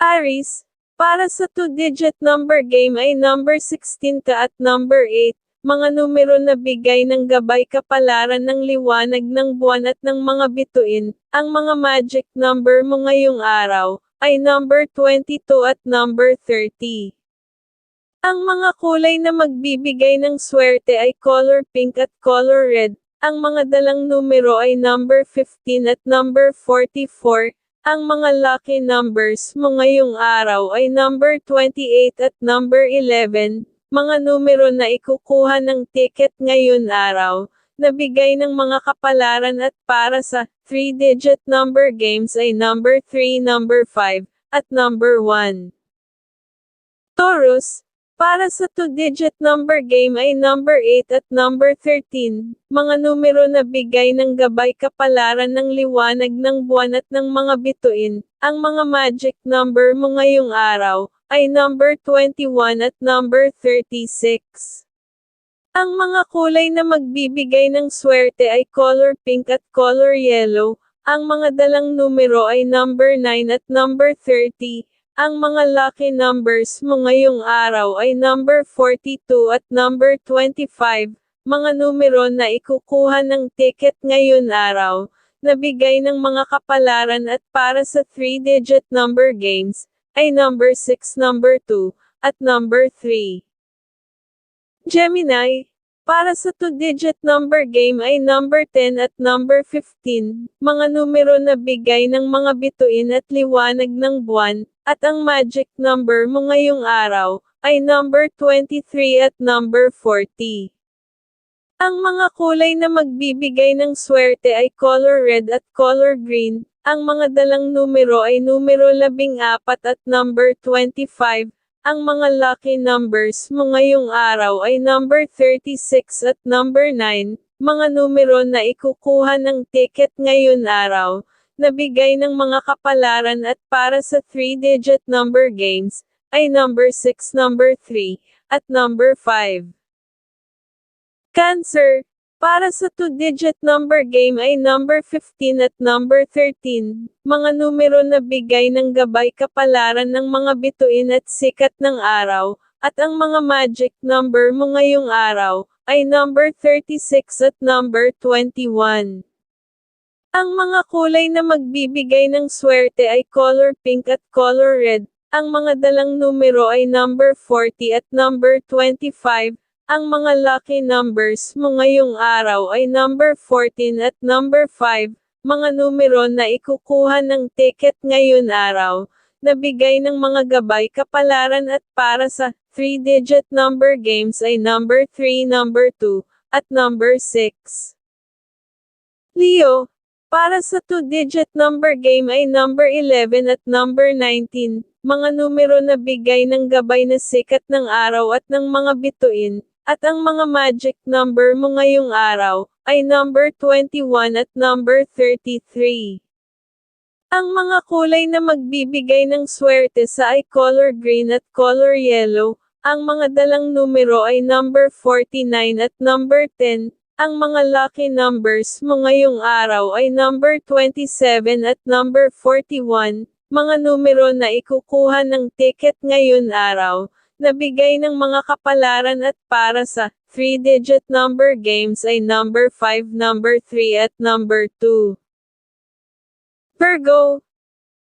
Aris, para sa two-digit number game ay number 16 ka at number 8, mga numero na bigay ng gabay kapalaran ng liwanag ng buwan at ng mga bituin. Ang mga magic number mo ngayong araw ay number 22 at number 30. Ang mga kulay na magbibigay ng swerte ay color pink at color red. Ang mga dalang numero ay number 15 at number 44. Ang mga lucky numbers mo ngayong araw ay number 28 at number 11, mga numero na ikukuha ng ticket ngayon araw, nabigay ng mga kapalaran at para sa 3-digit number games ay number 3, number 5, at number 1. Taurus, para sa two-digit number game ay number 8 at number 13, mga numero na bigay ng gabay kapalaran ng liwanag ng buwan at ng mga bituin. Ang mga magic number mo ngayong araw ay number 21 at number 36. Ang mga kulay na magbibigay ng swerte ay color pink at color yellow. Ang mga dalang numero ay number 9 at number 30. Ang mga lucky numbers mo ngayong araw ay number 42 at number 25, mga numero na ikukuha ng ticket ngayon araw, nabigay ng mga kapalaran at para sa 3-digit number games, ay number 6, number 2, at number 3. Gemini, para sa two-digit number game ay number 10 at number 15, mga numero na bigay ng mga bituin at liwanag ng buwan, at ang magic number mo ngayong araw, ay number 23 at number 40. Ang mga kulay na magbibigay ng swerte ay color red at color green, ang mga dalang numero ay numero 14 at number 25, ang mga lucky numbers mo ngayong araw ay number 36 at number 9, mga numero na ikukuha ng ticket ngayon araw, nabigay ng mga kapalaran at para sa 3-digit number games, ay number 6, number 3, at number 5. Cancer, para sa two-digit number game ay number 15 at number 13, mga numero na bigay ng gabay kapalaran ng mga bituin at sikat ng araw, at ang mga magic number mo ngayong araw, ay number 36 at number 21. Ang mga kulay na magbibigay ng swerte ay color pink at color red, ang mga dalang numero ay number 40 at number 25, ang mga lucky numbers mo ngayong araw ay number 14 at number 5, mga numero na ikukuha ng ticket ngayon araw, nabigay ng mga gabay kapalaran at para sa 3-digit number games ay number 3, number 2, at number 6. Leo, para sa two-digit number game ay number 11 at number 19, mga numero na bigay ng gabay na sikat ng araw at ng mga bituin, at ang mga magic number mo ngayong araw, ay number 21 at number 33. Ang mga kulay na magbibigay ng swerte sa ay color green at color yellow, ang mga dalang numero ay number 49 at number 10, ang mga lucky numbers mo ngayong araw ay number 27 at number 41, mga numero na ikukuha ng ticket ngayon araw, Nabigay ng mga kapalaran at para sa 3-digit number games ay number 5, number 3 at number 2. Virgo,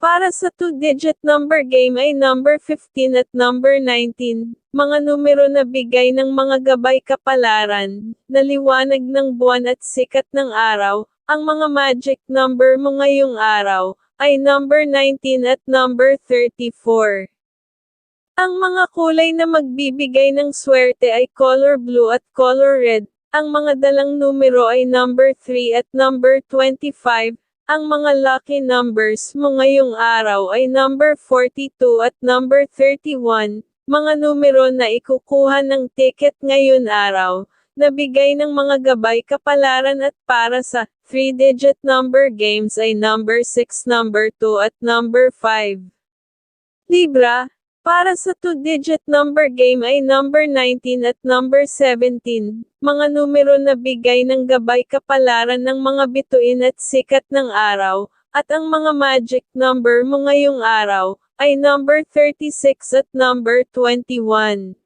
para sa 2-digit number game ay number 15 at number 19, mga numero na bigay ng mga gabay kapalaran, na liwanag ng buwan at sikat ng araw, ang mga magic number mo ngayong araw, ay number 19 at number 34. Ang mga kulay na magbibigay ng swerte ay color blue at color red. Ang mga dalang numero ay number 3 at number 25. Ang mga lucky numbers mo ngayong araw ay number 42 at number 31, mga numero na ikukuha ng ticket ngayon araw, nabigay ng mga gabay kapalaran at para sa 3-digit number games ay number 6, number 2 at number 5. Libra, para sa two-digit number game ay number 19 at number 17, mga numero na bigay ng gabay kapalaran ng mga bituin at sikat ng araw, at ang mga magic number mo ngayong araw, ay number 36 at number 21.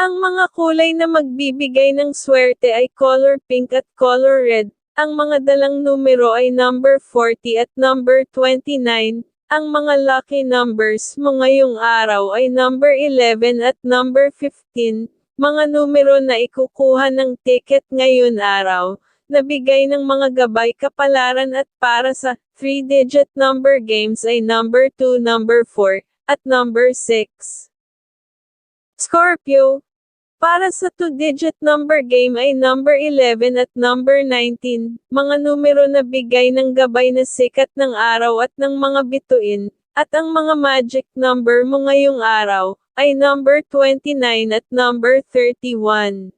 Ang mga kulay na magbibigay ng swerte ay color pink at color red. Ang mga dalang numero ay number 40 at number 29. Ang mga lucky numbers mo ngayong araw ay number 11 at number 15. Mga numero na ikukuha ng ticket ngayon araw. Nabigay ng mga gabay kapalaran at para sa 3-digit number games ay number 2, number 4, at number 6. Scorpio. Para sa 2-digit number game ay number 11 at number 19, mga numero na bigay ng gabay na sikat ng araw at ng mga bituin, at ang mga magic number mo ngayong araw, ay number 29 at number 31.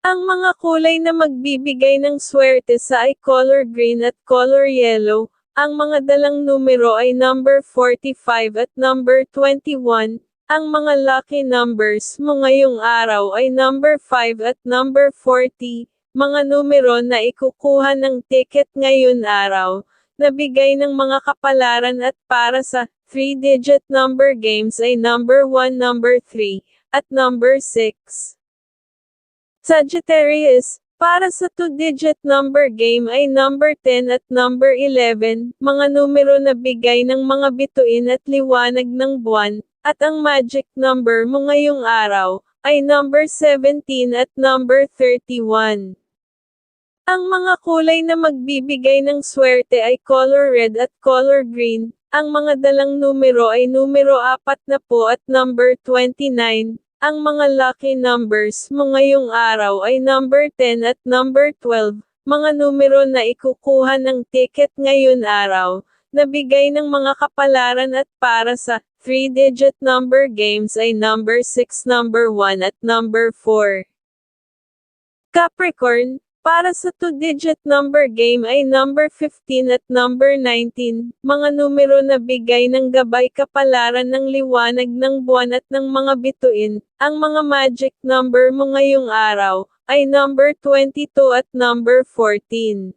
Ang mga kulay na magbibigay ng swerte sa ay color green at color yellow, ang mga dalang numero ay number 45 at number 21, ang mga lucky numbers mo ngayong araw ay number 5 at number 40, mga numero na ikukuha ng ticket ngayon araw, nabigay ng mga kapalaran at para sa 3-digit number games ay number 1, number 3, at number 6. Sagittarius, para sa 2-digit number game ay number 10 at number 11, mga numero na bigay ng mga bituin at liwanag ng buwan, at ang magic number mo ngayong araw, ay number 17 at number 31. Ang mga kulay na magbibigay ng swerte ay color red at color green. Ang mga dalang numero ay numero 4 na po at number 29. Ang mga lucky numbers mo ngayong araw ay number 10 at number 12. Mga numero na ikukuha ng ticket ngayon araw, nabigay ng mga kapalaran at para sa 3-digit number games ay number 6, number 1 at number 4. Capricorn, para sa 2-digit number game ay number 15 at number 19, mga numero na bigay ng gabay kapalaran ng liwanag ng buwan at ng mga bituin. Ang mga magic number mo ngayong araw, ay number 22 at number 14.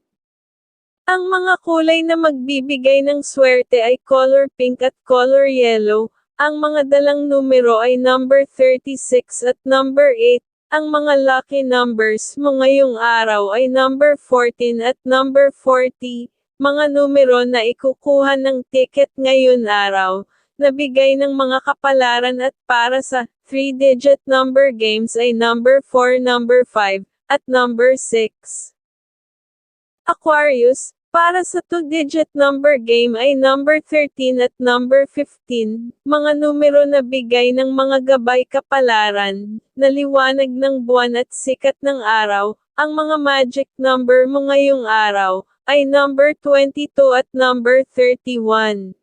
Ang mga kulay na magbibigay ng swerte ay color pink at color yellow. Ang mga dalang numero ay number 36 at number 8. Ang mga lucky numbers mo ngayong araw ay number 14 at number 40. Mga numero na ikukuha ng ticket ngayon araw. Nabigay ng mga kapalaran at para sa 3-digit number games ay number 4, number 5, at number 6. Aquarius, para sa 2-digit number game ay number 13 at number 15, mga numero na bigay ng mga gabay kapalaran, na liwanag ng buwan at sikat ng araw, ang mga magic number mo ngayong araw, ay number 22 at number 31.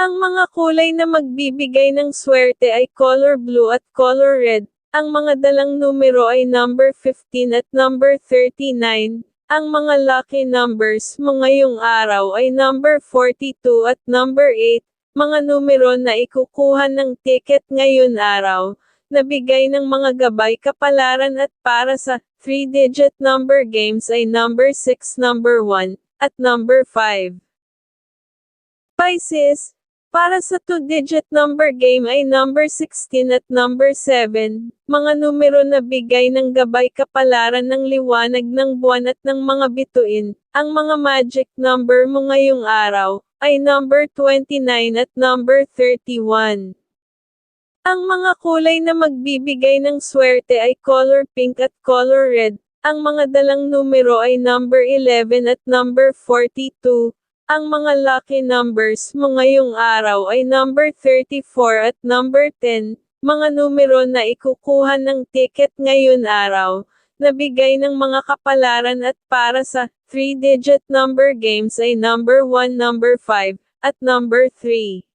Ang mga kulay na magbibigay ng swerte ay color blue at color red, ang mga dalang numero ay number 15 at number 39, ang mga lucky numbers mo ngayong araw ay number 42 at number 8, mga numero na ikukuha ng ticket ngayon araw, nabigay ng mga gabay kapalaran at para sa 3-digit number games ay number 6, number 1, at number 5. Pisces, para sa 2-digit number game ay number 16 at number 7, mga numero na bigay ng gabay kapalaran ng liwanag ng buwan at ng mga bituin. Ang mga magic number mo ngayong araw, ay number 29 at number 31. Ang mga kulay na magbibigay ng swerte ay color pink at color red. Ang mga dalang numero ay number 11 at number 42. Ang mga lucky numbers mo ngayong araw ay number 34 at number 10, mga numero na ikukuha ng ticket ngayon araw, nabigay ng mga kapalaran at para sa 3-digit number games ay number 1, number 5, at number 3.